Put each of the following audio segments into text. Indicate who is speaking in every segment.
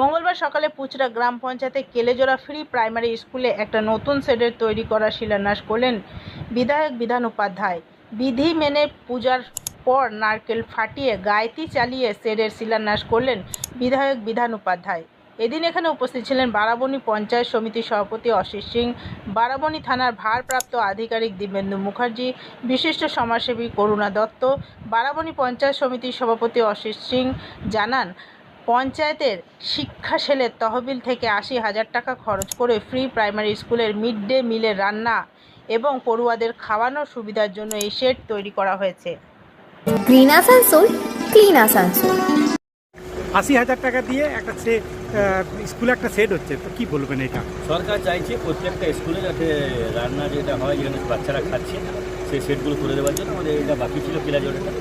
Speaker 1: মঙ্গলবার সকালে পুচরা গ্রাম পঞ্চায়েতে কেলেজোড়া ফ্রি প্রাইমারি স্কুলে একটা নতুন শেডের তৈরি করা শিলান্যাস করলেন বিধায়ক বিধান উপাধ্যায়। বিধি মেনে পূজার পর নারকেল ফাটিয়ে গায়তি চালিয়ে শেডের শিলান্যাস করলেন বিধায়ক বিধান উপাধ্যায়। এদিন এখানে উপস্থিত ছিলেন বারাবণী পঞ্চায়েত সমিতির সভাপতি অশিস সিং বারাবণী থানার ভারপ্রাপ্ত আধিকারিক দিব্যেন্দু মুখার্জি বিশিষ্ট সমাজসেবী করুণা দত্ত বারাবণী পঞ্চায়েত সমিতির সভাপতি অশিস সিং জানান পঞ্চায়েতের শিক্ষা সেলের তহবিল থেকে আশি হাজার টাকা খরচ করে ফ্রি প্রাইমারি স্কুলের মিড ডে মিলের রান্না এবং পড়ুয়াদের খাওয়ানোর সুবিধার জন্য এই শেড তৈরি করা হয়েছে।
Speaker 2: গ্রিন আসানসোল ক্লিন আসানসোল
Speaker 3: আশি হাজার টাকা দিয়ে একটা সে স্কুলে একটা সেট হচ্ছে, তো কি বলবেন এটা?
Speaker 4: সরকার চাইছে প্রত্যেকটা স্কুলে যাতে রান্না যেটা হয়, যেখানে বাচ্চারা খাচ্ছে, সেই সেটগুলো করে দেওয়ার জন্য আমাদের এটা বাকি ছিল কিলাজোড়াটা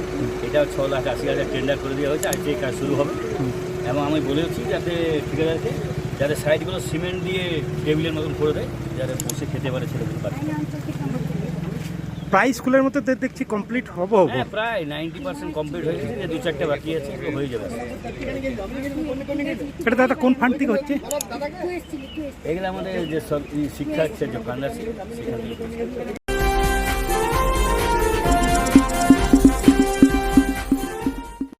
Speaker 4: এটা ছ লাখ আশি হাজার টেন্ডার করে দেওয়া হয়েছে আজকে কাজ শুরু হবে। এবং আমি বলেওছি যাতে ঠিকাদারকে, যাতে সাইডগুলো সিমেন্ট দিয়ে টেবিলের মতন করে দেয়, যাতে বসে খেতে পারে ছেলেগুলো
Speaker 3: প্রায় স্কুলের মতো তো দেখছি কমপ্লিট হব
Speaker 4: হ্যাঁ প্রায় নাইনটি পার্সেন্ট কমপ্লিট হয়ে গেছে। দু চারটে বাকি আছে হয়ে যাবে।
Speaker 3: এটা দাদা কোন ফান্ড থেকে হচ্ছে?
Speaker 4: এগুলো আমাদের যে সব- শিক্ষা হচ্ছে যে ফান্ড আছে সেখান থেকে